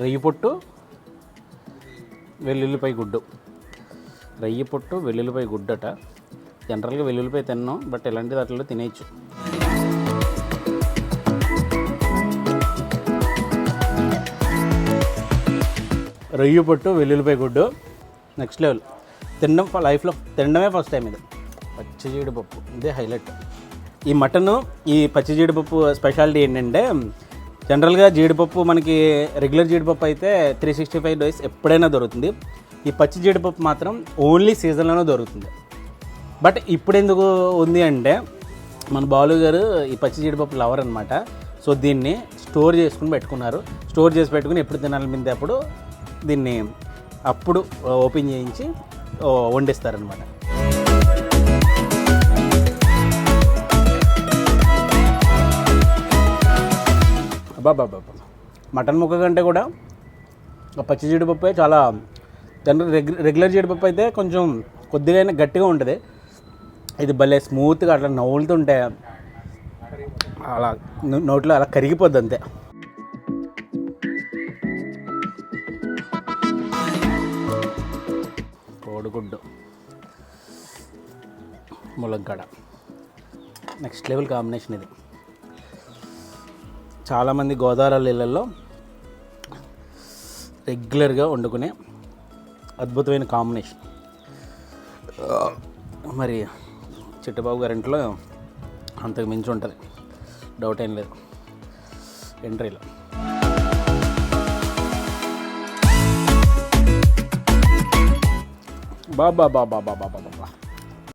రెయ్యి పొట్టు వెల్లుల్లిపై గుడ్డు. రెయ్యి పొట్టు వెల్లుల్లిపై గుడ్డట. జనరల్గా వెల్లుల్లిపై తిన్నాం బట్ ఇలాంటి దాంట్లో తినేయచ్చు. రొయ్యి పొట్టు వెల్లుల్లిపై గుడ్డు నెక్స్ట్ లెవెల్ తినడం లైఫ్లో తినడమే ఫస్ట్ టైం ఇది. పచ్చి జీడిపప్పు ఇదే హైలైట్ ఈ మటను ఈ పచ్చి జీడిపప్పు స్పెషాలిటీ ఏంటంటే జనరల్గా జీడిపప్పు మనకి రెగ్యులర్ జీడిపప్పు అయితే త్రీ సిక్స్టీ ఫైవ్ డేస్ ఎప్పుడైనా దొరుకుతుంది. ఈ పచ్చి జీడిపప్పు మాత్రం ఓన్లీ సీజన్లోనే దొరుకుతుంది. బట్ ఇప్పుడు ఎందుకు ఉంది అంటే మన బాలు గారు ఈ పచ్చి జీడిపప్పు లవర్ అనమాట సో దీన్ని స్టోర్ చేసుకుని పెట్టుకున్నారు. స్టోర్ చేసి పెట్టుకుని ఎప్పుడు తినాలి మీద అప్పుడు దీన్ని అప్పుడు ఓపెన్ చేయించి వండిస్తారనమాట అబ్బాబాబా మటన్ ముక్క కంటే కూడా పచ్చి జీడిపప్పు చాలా జనరల్ రెగ్యులర్ జీడిపప్పు అయితే కొంచెం కొద్దిగా అయినా గట్టిగా ఉంటుంది. ఇది భలే స్మూత్గా అట్లా నవ్వులుతుంటే అలా నోట్లో అలా కరిగిపోద్ది అంతే. కోడిగుడ్డు. ములగ్గడ నెక్స్ట్ లెవెల్ కాంబినేషన్ ఇది. చాలామంది గోదావరి ఇళ్ళల్లో రెగ్యులర్గా వండుకునే అద్భుతమైన కాంబినేషన్. మరి చిట్టబాబు గారి ఇంట్లో అంతకు మించి ఉంటుంది. డౌట్ ఏం లేదు. ఎంట్రీలో బాబా బాబా బాబా బాబా